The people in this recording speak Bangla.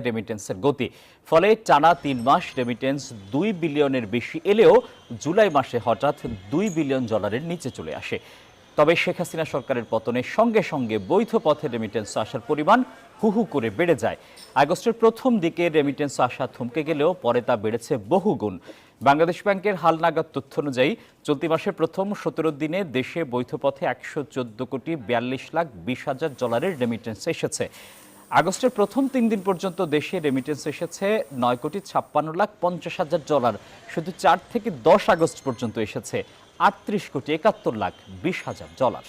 রেমিটেন্সের গতি। ফলে টানা তিন মাস রেমিটেন্স দুই বিলিয়নের বেশি এলেও জুলাই মাসে হঠাৎ দুই বিলিয়ন ডলারের নিচে চলে আসে। তবে শেখ হাসিনা সরকারের পতনের সঙ্গে সঙ্গে বৈধ পথে রেমিটেন্স আসার পরিমাণ হু হু করে বেড়ে যায়। আগস্টের প্রথম দিকে রেমিটেন্স আসা থমকে গেলেও পরে তা বেড়েছে বহুগুণ। বাংলাদেশ ব্যাংকের হালনাগাদ তথ্য অনুযায়ী, চলতি মাসের প্রথম সতেরো দিনে দেশে বৈধ পথে একশো চোদ্দ কোটি বিয়াল্লিশ লাখ বিশ হাজার ডলারের রেমিটেন্স এসেছে। আগস্টের প্রথম তিন দিন পর্যন্ত দেশে রেমিটেন্স এসেছে নয় কোটি ছাপ্পান্ন লাখ পঞ্চাশ হাজার ডলার শুধু চার থেকে দশ আগস্ট পর্যন্ত এসেছে আটত্রিশ কোটি একাত্তর লাখ বিশ হাজার ডলার